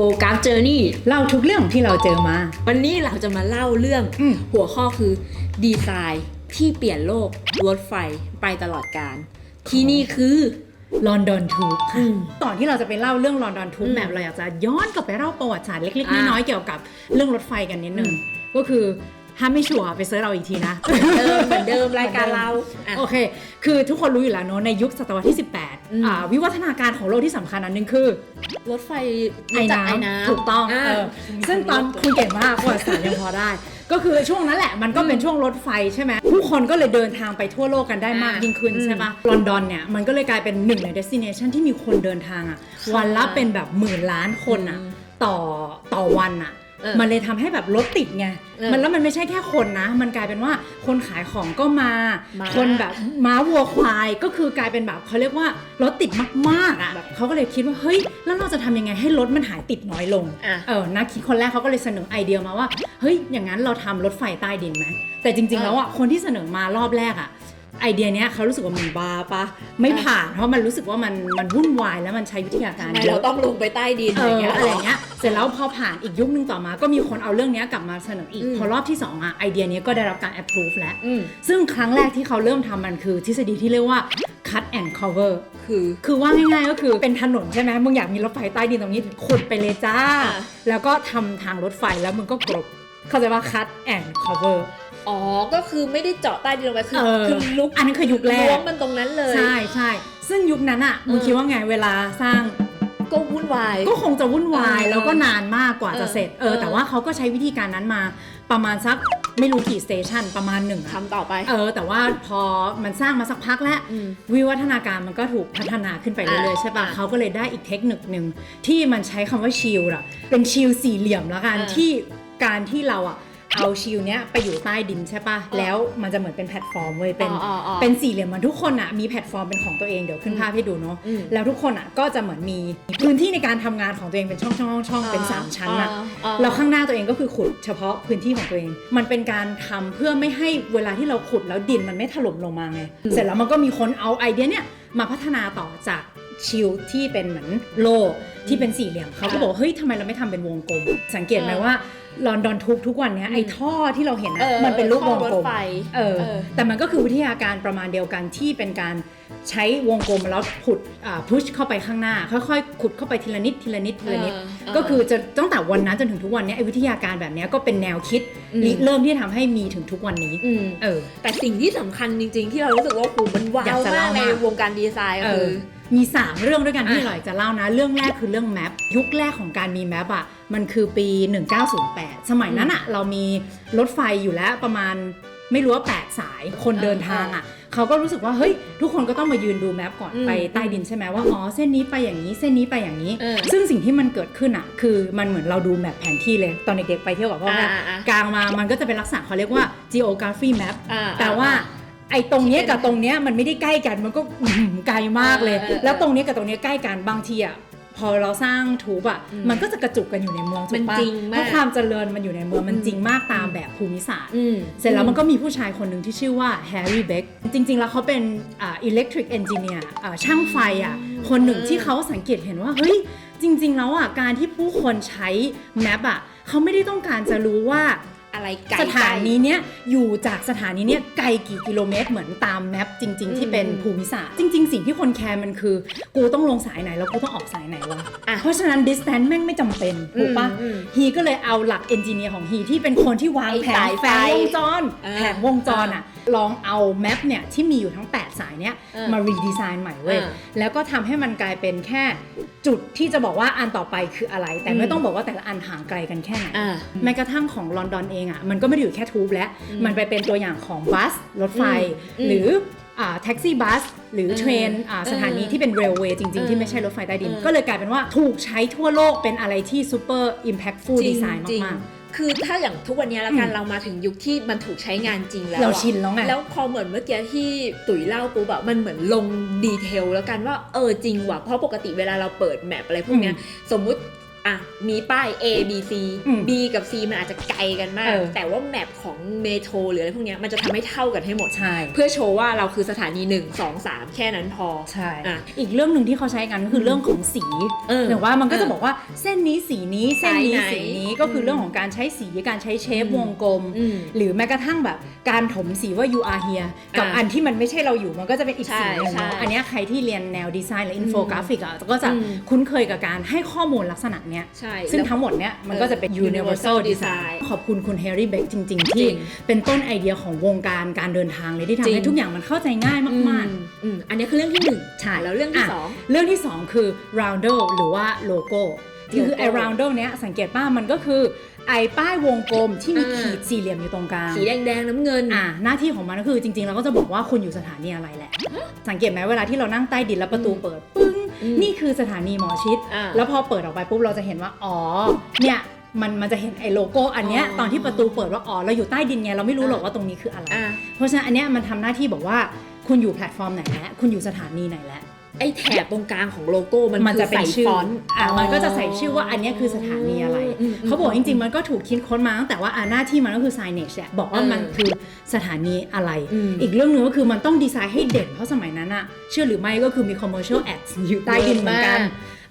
Go g a r d Journey เล่าทุกเรื่องที่เราเจอมา วันนี้เราจะมาเล่าเรื่องอืม หัวข้อคือดีไซน์ที่เปลี่ยนโลกรถไฟไปตลอดการ ที่นี่คือลอนดอนทูบอืค่ะมก่อนที่เราจะไปเล่าเรื่องลอนดอนทูบอืมแบบเราอยากจะย้อนกลับไปเล่าประวัติศาสตร์เล็กๆ อ่าน้อยๆเกี่ยวกับเรื่องรถไฟกันนิดนึงอืมก็คือ ถ้าไม่ชัวร์ไปเซิร์ชเราอีกทีนะ เดิมเหมือนเดิมรายการเราอะ โอเค คือทุกคนรู้อยู่แล้วเนอะในยุคศตวรรษที่ อืม 18อ่าวิวัฒนาการของโลกที่สำคัญอันหนึงคือรถไฟไอ้รู้จักน้ไอ้น้ำำถูกต้องา เออซึ่งตอนคุณเก่งมากประวัติศาสตร์ยังพอได้ ก็คือช่วงนั้นแหละมันก็เป็นช่วงรถไฟใช่ไหมผู้คนก็เลยเดินทางไปทั่วโลกกันได้มากอ่ายิ่งขึ้นอืมใช่ปะลอนดอนเนี่ยมันก็เลยกลายเป็นหนึ่งในเดสติเนชันที่มีคนเดินทางอะค่ะวันละเป็นแบบหมื่นล้านคนอะอืม ต่อต่อวันอะเออ มันเลยทำให้แบบรถติดไงเออมันแล้วมันไม่ใช่แค่คนนะ มันกลายเป็นว่าคนขายของก็มาม้าคนแบบม้าวัวควายก็คือกลายเป็นแบบเขาเรียกว่ารถติดมากๆอะแบบเขาก็เลยคิดว่าเฮ้ยแล้วเราจะทำยังไงให้รถมันหายติดน้อยลงอะเออนักคิดคนแรกเขาก็เลยเสนอไอเดียมาว่าเฮ้ยอย่างนั้นเราทำรถไฟใต้ดินไหมแต่จริงๆแล้วอะคนที่เสนอมารอบแรกอะ ไอเดียเนี้ยเขารู้สึกว่ามันบ้าปะไม่ผ่านเพราะมันรู้สึกว่ามันมันวุ่นวายแล้วมันใช้วิทยาการทำไมเยเราอะ ต้องลงไปใต้ดินเออะไรอเงี้ยอะไรอย่างเงี้ย เสร็จแล้วพอผ่านอีกยุคนึงต่อมา ก็มีคนเอาเรื่องเนี้ยกลับมาเสนออีกอืมพอรอบที่สองอะ ไอเดียเนี้ยก็ได้รับการ approve แล้ว อืมซึ่งครั้งแรกที่เขาเริ่มทำมันคือทฤษฎีที่เรียกว่า cut and cover คือคือว่าง่ายๆก็คือเป็นถนนใช่ไหมมึงอยากมีรถไฟใต้ดินตรงนี้ขุดไปเลยจ้าอะแล้วก็ทำทางรถไฟแล้วมึงก็กรบเข้าใจว่า cut and cover อ๋อ ก็คือไม่ได้เจาะใต้ดินลงไปคือเออคือลุกอันนั้นคือยุคแรล้วกงมันตรงนั้นเลยใช่ใช่ ซึ่งยุคนั้นอะมึงเออคิดว่าไงเวลาสร้าง ก็วุ่นวาย ก็คงจะวุ่นวายเออแล้วก็นานมากกว่าจะเสร็จ เอเออ อ แต่ว่าเขาก็ใช้วิธีการนั้นมา ประมาณสักไม่รู้กี่สเตชันประมาณหนึ่งอะทำต่อไป เออ แต่ว่าพอมันสร้างมาสักพักแล้ว อืมวิวัฒนาการมันก็ถูกพัฒนาขึ้นไปเรื่อยๆอ่าใช่ปะอ่าเขาก็เลยได้อีกเทคนิคหนึ่งที่มันใช้คำว่าชิลอะเป็นชิลสี่เหลี่ยมแล้วกันอ่า ที่การที่เราอะ เอาชิลเนี้ยไปอยู่ใต้ดินใช่ปะแล้วมันจะเหมือนเป็นแพลตฟอร์มเว้ยเป็นอ๋ออ๋ออ๋อ เป็นสี่เหลี่ยมเหมือนทุกคนอะมีแพลตฟอร์มเป็นของตัวเองเดี๋ยวขึ้นภาพให้ดูเนาะอืม แล้วทุกคนอะก็จะเหมือนมีพื้นที่ในการทำงานของตัวเองเป็นช่องช่องช่องช่องเป็นสามชั้นอะ อ่า แล้วข้างหน้าตัวเองก็คือขุดเฉพาะพื้นที่ของตัวเอง มันเป็นการทำเพื่อไม่ให้เวลาที่เราขุดแล้วดินมันไม่ถล่มลงมาไง เสร็จแล้วมันก็มีคนเอาไอเดียเนี่ยมาพัฒนาต่อจาก ชิลที่เป็นเหมือนโลที่เป็นสี่เหลี่ยมเขาก็บอกว่าเฮ้ยทำไมเราไม่ทำเป็นวงกลม สังเกตไหมว่าลอนดอนทุกทุกวันเนี้ยไอ้ท่อที่เราเห็นเออะอมันเป็นรูปวงท่อรกลถมไฟเออเออแต่มันก็คือวิทยาการประมาณเดียวกันที่เป็นการใช้วงกลมแล้วขุดพุชเข้าไปข้างหน้า ค่อยๆขุดเข้าไปทีละนิดทีละนิดทีละนิดเออเออก็คือจะตั้งแต่วันนั้นจนถึงทุกวันเนี้ยไอ้วิทยาการแบบเนี้ยก็เป็นแนวคิดอืมริเริ่มที่ทำให้มีถึงทุกวันนี้อืมเออแต่สิ่งที่สำคัญจริง ๆ ที่เรารู้สึกว่าโอ้โหมันว้าอยากวจะมาเล่ากในมากวงการดีไซน์ก็เอคืออ มี 3 เรื่องด้วยกันที่อะหน่อยจะเล่านะ เรื่องแรกคือเรื่องแมปยุคแรกของการมีแมปอะมันคือปี 1908 สมัยนั้นอะเรามีรถไฟอยู่แล้วประมาณไม่รู้ว่า 8 สายคนเดินทางอะเขาก็รู้สึกว่าเฮ้ยทุกคนก็ต้องมายืนดูแมปก่อนอืมไปใต้ดินใช่ไหมว่าอ๋อเส้นนี้ไปอย่างนี้เส้นนี้ไปอย่างนี้เออซึ่งสิ่งที่มันเกิดขึ้นอะ คือมันเหมือนเราดูแมปแผนที่เลยตอนเด็กๆไปเที่ยวกับพ่อแม่อ่าอ่ากลางมามันก็จะเป็นลักษณะเขาเรียกว่า geography map อ่าแต่ว่าอ่ ไอ้ตรงเนี้ยกับตรงเนี้ยมันไม่ได้ใกล้กันมันก็อื้อหือไกลมากเลย เออเออเออแล้วตรงเนี้ยกับตรงเนี้ยใกล้กันบางทีอะพอเราสร้างทูบอะอืมมันก็จะกระจุกกันอยู่ในเมืองถูมักนปะจริงมาก เพราะความเจริญมันอยู่ในเมืองมันอืมจริงมากตามแบบภูมิศาสตร์ อืม เสร็จแล้วมันก็มีผู้ชายคนหนึ่งที่ชื่อว่าแฮร์รี่เบคจริง ๆ แล้วเขาเป็นอ่าอิเล็กทริกเอนจิเนียร์ช่างไฟอะคนหนึ่งที่เขาสังเกตเห็นว่า เฮ้ย จริง ๆ แล้วอะการที่ผู้คนใช้แมปอะเขาไม่ได้ต้องการจะรู้ว่า อะไรไกลสถานีเนี้ยอยู่จากสถานีเนี้ยไกลกี่กิโลเมตรเหมือนตามแมปจริง ๆ ที่เป็นอืมภูมิศาสตร์จริง ๆ สิ่งที่คนแคร์มันคือ กูต้องลงสายไหนแล้วกูต้องออกสายไหนวะอะเพราะฉะนั้น distance แม่งไม่จำเป็นถูกปะอืมฮีก็เลยเอาหลักเอนจิเนียร์ของฮีที่เป็นคนที่วางไอ้แผสานยไฟแผงวงจรอ่าแผงวงจรอะลองเอาแมปเนี่ยที่มีอยู่ทั้ง 8 สายเนี้ยอ่ามมารีดีไซน์ใหม่เว้ยอ่าแล้วก็ทำให้มันกลายเป็นแค่จุดที่จะบอกว่าอันต่อไปคืออะไร แต่ไม่อืมต้องบอกว่าแต่ละอันห่างไกลกันแค่ไหนอ่าแม้กระทั่งของลอนดอนเองอะมันก็ไม่ได้อยู่แค่ทูบแล้วอืมมันไปเป็นตัวอย่างของบัสรถไฟอืมหรืออ่าแท็กซี่บัส หรือเทรนอ่าเออสถานีที่เป็นเรลเวย์จริงเออๆที่ไม่ใช่รถไฟใต้ดินเออก็เลยกลายเป็นว่าถูกใช้ทั่วโลกเป็นอะไรที่ซูเปอร์อิมแพคฟูลจริดีงไซน์จริงมากคือถ้าอย่างทุกวันนี้แล้วกันอืมเรามาถึงยุคที่มันถูกใช้งานจริงแล้วเราอะชินแล้วไงแล้วพอเหมือนเมื่อกี้ที่ตุ๋ยเล่าปุ๊บอะมันเหมือนลงดีเทลแล้วกันว่าเออจริงว่ะเพราะปกติเวลาเราเปิดแมปอะไรพวกเนี้ยสมมุติ อะมีป้าย A B C อืม B กับ C มันอาจจะไกลกันมาก เออ แต่ว่าแมปของเมโทรหรืออะไรพวกเนี้ยมันจะทำให้เท่ากันให้หมด ใช่ เพื่อโชว์ว่าเราคือสถานี 1 2 3 แค่นั้นพอ ใช่ อะอีกเรื่องหนึ่งที่เขาใช้กันก็คือเรื่องของสีเออหรือว่ามันก็จะเออบอกว่าเส้นนี้สีนี้เส้นนี้สายไหนสีนี้ก็คือเรื่องของการใช้สีการใช้เชฟอืม วงกลม อืม หรือแม้กระทั่งแบบการถมสีว่า you are here กับอะอันที่มันไม่ใช่เราอยู่มันก็จะเป็นอีกใช่สีหนึงใช่เนาะอันเนี้ยใครที่เรียนแนวดีไซน์และอินโฟกราฟิกอะก็จะอืม คุ้นเคยกับการให้ข้อมูลลักษณะเนี้ยใช่ซึ่งแล้วทั้งหมดเนี้ยมันก็จะเป็นเออ universal universal design design ขอบคุณคุณแฮร์รี่เบคจริงๆจที่ริงเป็นต้นไอเดียของวงการการเดินทางเลยที่จทำริให้งทุกอย่างมันเข้าใจง่ายมากอืมอืมอันนี้คือเรื่องที่หนึ่งใช่แล้วเรื่องที่อะสองๆเรื่องที่2คือ roundel หรือว่าโลโก้ที่คือไอ้โลโก้ roundel เนี้ยสังเกตป้ามันก็คือไอ้ป้ายวงกลมที่มีอ่าขีดสี่เหลี่ยมอยู่ตรงกลางสีแดงๆน้ำเงินอ่าหน้าที่ของมันก็คือจริงๆเราก็จะบอกว่าคุณอยู่สถานีอะไรแหละ สังเกตไหมเวลาที่เรานั่งใต้ดินแล้วประตูเปิดปึ้งอืม นี่คือสถานีหมอชิดอ่าแล้วพอเปิดออกไปปุ๊บเราจะเห็นว่าอ๋อเนี่ยมันมันจะเห็นไอ้โลโก้อันเนี้ยอ๋อตอนที่ประตูเปิดว่าอ๋อเราอยู่ใต้ดินไงเราไม่รู้หรอกอ่าว่าตรงนี้คืออะไรอะเพราะฉะนั้นอันเนี้ยมันทำหน้าที่บอกว่าคุณอยู่แพลตฟอร์มไหนแล้วคุณอยู่สถานีไหนแล้ว ไอ้แถบตรงกลางของโลโก้มันมันจะเป็นคือชื่อใส่ฟอนต์อะมันก็จะใส่ชื่อว่าอันเนี้ยคือสถานีอะไรอืมเขาบอกจริงๆ มันก็ถูกคิดค้นมาตั้งแต่ว่าอะหน้าที่มันก็คือ signage แหละบอกว่าเออมันคือสถานีอะไรอืมอีกเรื่องหนึงก็คือมันต้องดีไซน์ให้เด่นเพราะสมัยนั้นอะเชื่อหรือไม่ก็คือมี commercial ads อยู่ใต้ดินเหมือนกันเย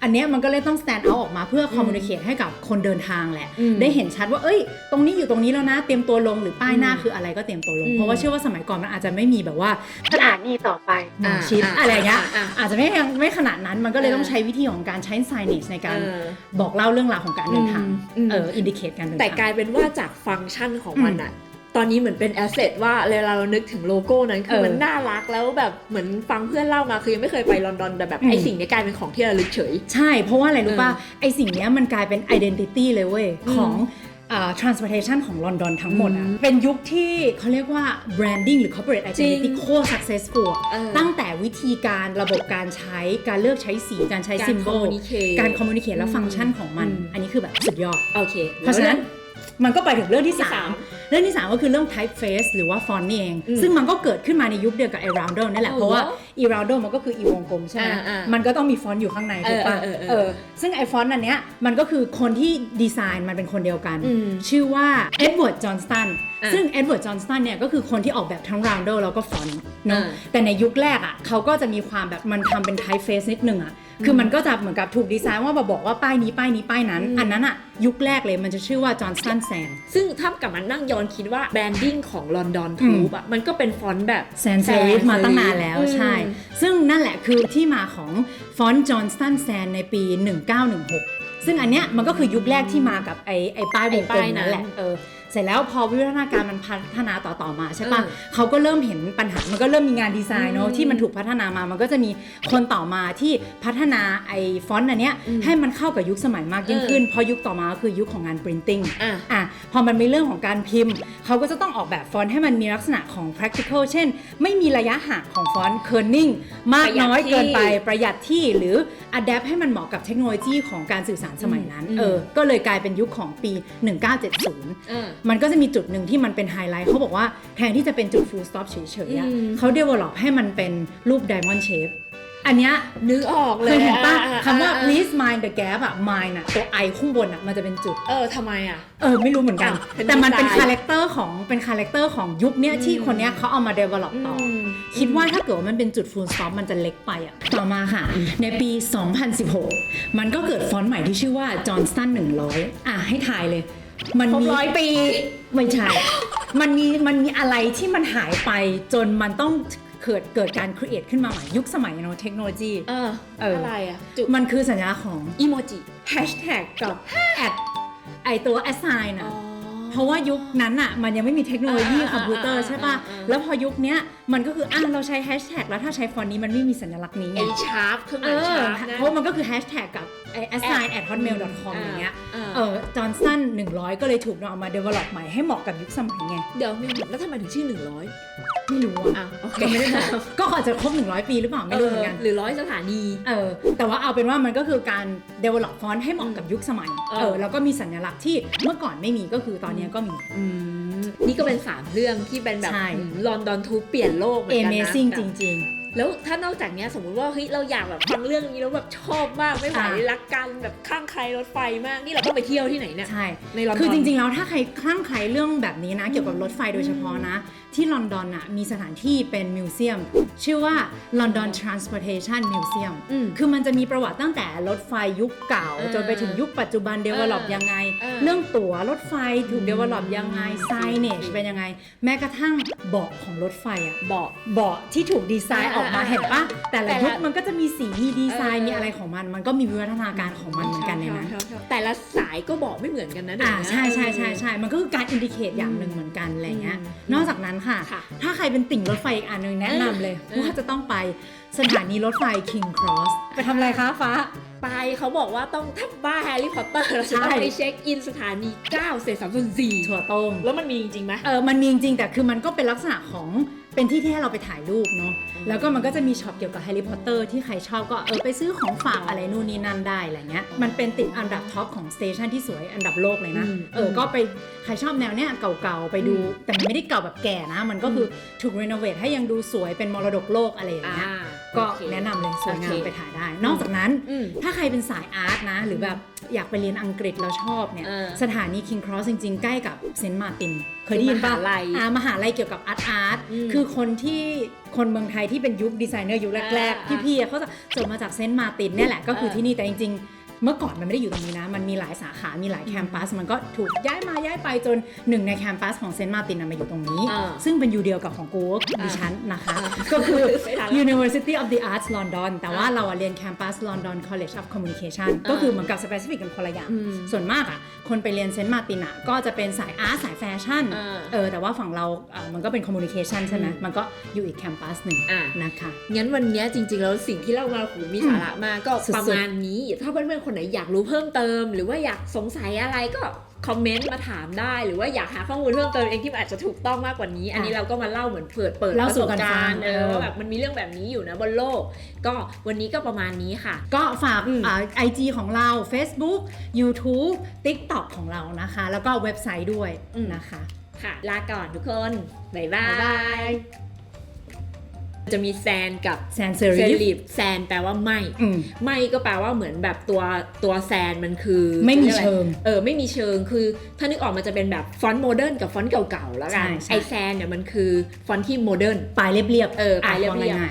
อะมากอันเนี้ยมันก็เลยต้อง stand out ออกมาเพื่อ communicate ให้กับคนเดินทางแหละ อืมได้เห็นชัดว่า เอ้ย ตรงนี้อยู่ตรงนี้แล้วนะ เตรียมตัวลงหรือป้ายหน้าอืมคืออะไรก็เตรียมตัวลง อืม เพราะว่าเชื่อว่าสมัยก่อนมันอาจจะไม่มีแบบว่าสถานีต่อไปหมอชิดอ่าอะไรเงี้ย อ่าอ่าอาจจะไม่ยังไม่ขนาดนั้น มันก็เลยเออต้องใช้วิธีของการใช้ signage ในการเออ บอกเล่าเรื่องราวของการเดินทาง อืม เออ indicate การเดินแต่ทางกลายเป็นว่าจากฟังก์ชันของมันอะ ตอนนี้เหมือนเป็นแอสเซทว่าเวลาเรานึกถึงโลโก้นั้นคือเออมันน่ารักแล้วแบบเหมือนฟังเพื่อนเล่ามาคือยังไม่เคยไปลอนดอนแต่แบบอืมไอสิ่งนี้กลายเป็นของที่ระลึกเฉย ใช่ เพราะว่าอะไรรู้ป่ะเออไอสิ่งเนี้ยมันกลายเป็น identity เลยเว้ยอืมของอ่า transportation ของลอนดอนทั้งหมดอะอืมเป็นยุคที่เขาเรียกว่า branding หรือ corporate จริง identity โคตร successful อะเออตั้งแต่วิธีการระบบการใช้ การเลือกใช้สี การใช้การ symbol communicate การ communicate และอืมฟังก์ชันของมันอืมอันนี้คือแบบสุดยอด โอเค เพราะฉะนั้นมันก็ไปถึงเรื่องที่ที่สาม3 เรื่องที่ 3 ก็คือเรื่อง typeface หรือว่า font นี่เองอืมซึ่งมันก็เกิดขึ้นมาในยุคเดียวกับ i roundel นี่แหละอ๋อเพราะว่าเหรอ i roundel มันก็คือ i วงกลมใช่ไหมอ่าอ่ามันก็ต้องมีฟอนต์อยู่ข้างในถูกปะเออเออเออเออซึ่งไอฟอนต์อันเนี้ยมันก็คือคนที่ดีไซน์มันเป็นคนเดียวกันอืมชื่อว่าเอ็ดเวิร์ดจอห์นสตันอะซึ่งเอ็ดเวิร์ดจอห์นสตันเนี่ยก็คือคนที่ออกแบบทั้ง roundel แล้วก็ฟอนต์เนาะอ่าแต่ในยุคแรกอะเขาก็จะมีความแบบมันทำเป็น typeface นิดนึงอะ คือมันก็จะเหมือนกับถูกดีไซน์ว่ามาบอกว่าป้ายนี้ป้ายนี้ป้ายนั้นอืมอันนั้นอะยุคแรกเลยมันจะชื่อว่าจอห์นสตันแซนซึ่งถ้ากลับมานั่งย้อนคิดว่าแบรนดิ้งของลอนดอนอืทูมบอะมันก็เป็นฟอนต์แบบแซนเซริฟมาตั้งนานแล้วอืมใช่ ซึ่งนั่นแหละคือที่มาของฟอนต์จอห์นสตันแซนในปี 1916 ซึ่งอันเนี้ยมันก็คือยุคแรกที่มากับไอ้ไอ้ป้ายวงกลมนั่นแหละ เออเสร็จแล้วพอวิวัฒนาการมันพัฒนาต่อๆมาใช่ปะเออเขาก็เริ่มเห็นปัญหา มันก็เริ่มมีงานดีไซน์เนอะอืมที่มันถูกพัฒนามา มันก็จะมีคนต่อมาที่พัฒนาไอ้ฟอนต์อันเนี้ยอืมให้มันเข้ากับยุคสมัยมากยิ่งเออขึ้นเพราะยุคต่อมาก็คือยุคของงาน printing อะอะพอมันมีเรื่องของการพิมพ์ เขาก็จะต้องออกแบบฟอนต์ให้มันมีลักษณะของ practical เช่น ไม่มีระยะห่างของฟอนต์ kerning มากน้อยประหยัดที่เกินไปประหยัดที่หรือ adapt ให้มันเหมาะกับเทคโนโลยีของการสื่อสารสมัยนั้นอืมเออก็เลยกลายเป็นยุคของปี 1970อะมันก็จะมีจุดหนึ่งที่มันเป็นไฮไลท์เขาบอกว่าแทนที่จะเป็นจุด full stop เฉยๆอะอืมเขา develop ให้มันเป็นรูป diamond shape อันเนี้ยนึกออกเลเคยยเห็นปะอ่คำว่า อ่ please mind the gap อะ mind อะตัว i ข้างบนอะมันจะเป็นจุด เออทำไมอะ เออไม่รู้เหมือนกันอ้าวเป็นแต่มันเป็นดีไซน์ คาแรคเตอร์ของเป็นคาแรคเตอร์ของยุคเนี้ยอืมที่คนเนี้ยเขาเอามา develop ต่ออ ม คิดว่าถ้าเกิดว่ามันเป็นจุด full stop มันจะเล็กไปอะต่อมาค่ะ ในปี 2016 มันก็เกิดฟอนต์ใหม่ที่ชื่อว่า Johnston 100 อะ ให้ถ่ายเลย มันครบมีร้อยปี ไม่ใช่ มันมีมันมีอะไรที่มันหายไปจนมันต้องเกิดเกิดการ create ขึ้นมาใหม่ยุคสมัยเนาะเทคโนโลยี เออเอออ อะไรอะ จุดมันคือสัญลักษณ์ของอีโมจิ hashtag กับ at ไอตัว assign อะ เพราะว่ายุคนั้นอะมันยังไม่มีเทคโนโลยีอ่าคอมพิวเตอร์อ่าใช่ป่ะอ่าอ่าแล้วพอยุคเนี้ยมันก็คืออะเราใช้แฮชแท็กแล้วถ้าใช้ฟอนต์นี้มันไม่มีสัญลักษณ์นี้ไงไอชาร์ปเครื่องหเอมายอชาร์ปนะเพราะมันก็คือแฮชแท็กกับไอ assign at hotmail com อย่างเงี้ยอ่าเออจอห์นสัน100 ก็เลยถูกเอามา develop ใหม่ให้เหมาะกับยุคสมัยไง เดี๋ยวมีแล้วทำไมถึงชื่อ 100 ไม่รู้อะอะโอเคก็ไม่ได้บอกก็อาจจะครบ 100 ปีหรือเปล่าไม่รู้เหมือนกันหรือร้อยสถานีเออแต่ว่าเอาเป็นว่ามันก็คือการ develop ฟอนต์ให้เหมาะกับยุคสมัยเออเออแล้วก็มีสัญลักษณ์ที่เมื่อก่อนไม่มีก็คือตอนเนี้ยก็มีอืมนี่ก็เป็น 3 เรื่องที่เป็นแบบใช่ลอนดอนทูเปลี่ยนโลกเหมือนกันนะ amazing แบบจริง แล้วถ้านอกจากเนี้ยสมมุติว่าเฮ้ยเราอยากแบบฟังเรื่องนี้แล้วแบบชอบมากไม่ไหวอ่ารักกันแบบข้างใครรถไฟมากนี่เราต้องไปเที่ยวที่ไหนเนี่ยใช่ในลอนดอนคือจริงๆแล้วถ้าใครคลั่งไคล้เรื่องแบบนี้นะเกี่ยวกับรถไฟโดยเฉพาะนะ ที่ลอนดอนอะมีสถานที่เป็นมิวเซียม ชื่อว่า London Transportation Museum อืมคือมันจะมีประวัติตั้งแต่รถไฟยุคเก่าเออจนไปถึงยุคปัจจุบัน develop เออยังไงเออเรื่องตั๋วรถไฟถูกอืม develop ยังไง signage จริงเป็นยังไง แม้กระทั่งเบาะของรถไฟอะบอกเบาะที่ถูกดีไซน์เออออกมาเออเห็นปะแต่แต่ละละยุคมันก็จะมีสีมีดีไซน์เออมีอะไรของมัน มันก็มีวิวัฒนาการของมันเหมือนกันในนั้นชอบชอบชอบแต่ละสายก็บอกไม่เหมือนกันนะเดี๋ยอ่าวนี้ใช่ใช่ใช่ใช่มันก็คือการอินดิเคตอย่างหนึ่งเหมือนกันอะไรเงี้ยอืมนอกจากนั้นค่ะค่ะ ถ้าใครเป็นติ่งรถไฟอีกอันหนึงแนะนำเลยเออว่าจะต้องไปสถานีรถไฟ King Cross ไปทำอะไรคะฟ้าไปเขาบอกว่าต้องถ้าบ้าแฮร์รี่พอตเตอร์เราจะต้องใช่ไปเช็คอินสถานี9เศษ3ส่วน4ถั่วต้มแล้วมันมีจริงๆไหมเออมันมีจริงๆแต่คือมันก็เป็นลักษณะของ เป็นที่ที่ให้เราไปถ่ายรูปเนาะอืมแล้วก็มันก็จะมีช็อปเกี่ยวกับแฮร์รี่พอตเตอร์ที่ใครชอบก็เออไปซื้อของฝากอะไรนู่นนี่นั่นได้อะไรเงี้ยมันเป็นติดอันดับท็อปของสเตชันที่สวยอันดับโลกเลยนะอืมเออก็ไปใครชอบแนวเนี้ยเก่าๆไปดูอืมแต่มันไม่ได้เก่าแบบแก่นะ มันก็คือถูกรีโนเวทให้ยังดูสวยเป็นมรดกโลกอะไรอย่างอ่าเงี้ย ก็โอเคแนะนำเลยสวยงาโอมเคไปถ่ายได้ นอกจากนั้นอืมถ้าใครเป็นสายอาร์ตนะ หรือแบบอยากไปเรียนอังกฤษแล้วชอบเนี่ย เออสถานี King Cross จริง ๆ ใกล้กับเซนต์มาร์ติน เคยได้ยินปะมหาลัยอ่ามหาลัยเกี่ยวกับอาร์ตอาร์ตอืมคือคนที่คนเมืองไทยที่เป็นยุคดีไซเนอร์ยุคแรก อ่าๆ พี่ๆอะเขาจะจบมาจากเซนต์มาร์ตินเนี่ยแหละก็คือเออ ที่นี่แต่จริง ๆ เมื่อก่อนมันไม่ได้อยู่ตรงนี้นะ มันมีหลายสาขา มีหลายแคมปัส มันก็ถูกย้ายมาย้ายไปจนหนึ่งในแคมปัสของเซนต์มาร์ตินนะมาอยู่ตรงนี้อ่าซึ่งเป็นยูเดียวกับของกูดิฉันนะคะอ่าก็คือไม่ทันละ University of the Arts London แต่ว่าอ่าเราอะเรียนแคมปัส London College of Communication ก็คือเหมือนกับ specific กันคนละอย่างอืมส่วนมากอะคนไปเรียนเซนต์มาร์ตินอะก็จะเป็นสายอาร์ตสายแฟชั่นอ่าเออ แต่ว่าฝั่งเราเอ่อมันก็เป็น communication ใช่ไหมอืมมันก็อยู่อีกแคมปัสหนึ่งอ่านะคะ งั้นวันเนี้ยจริงๆแล้วสิ่งที่เล่ามาโหมีสาระมากก็สุดๆประมาณนี้ ถ้าเพื่อนๆคนไหนอยากรู้เพิ่มเติม หรือว่าอยากสงสัยอะไรก็คอมเมนต์มาถามได้ หรือว่าอยากหาข้อมูลเพิ่มเติมเองที่มันอาจจะถูกต้องมากกว่านี้ อันนี้เราก็มาเล่าเหมือนเปิดเปิดเล่าประสู่สบกันกาฟัรงณ์เออเออว่าแบบมันมีเรื่องแบบนี้อยู่นะบนโลก ก็วันนี้ก็ประมาณนี้ค่ะ ก็ฝากอืมไอจีของเรา Facebook YouTube TikTok ของเรานะคะ แล้วก็เว็บไซต์ด้วยนะคะ ค่ะ ลาก่อนทุกคน บ๊ายบาบ๊ายบายย จะมีแซนกับแซนเซเซรีฟรีฟแซนแปลว่าไม่อืมไม่ก็แปลว่าเหมือนแบบตัวตัวแซนมันคือ ไม่มีรียกอะรเชิงเออไม่มีเชิงคือ ถ้านึกออกมันจะเป็นแบบฟอนต์โมเดิร์นกับฟอนต์เก่าๆแล้วกันใช่ใช่ไอแซนเนี่ยมันคือฟอนต์ที่โมเดิร์นปลายเรียบๆเออปลายเรียบๆอะว่าง่าย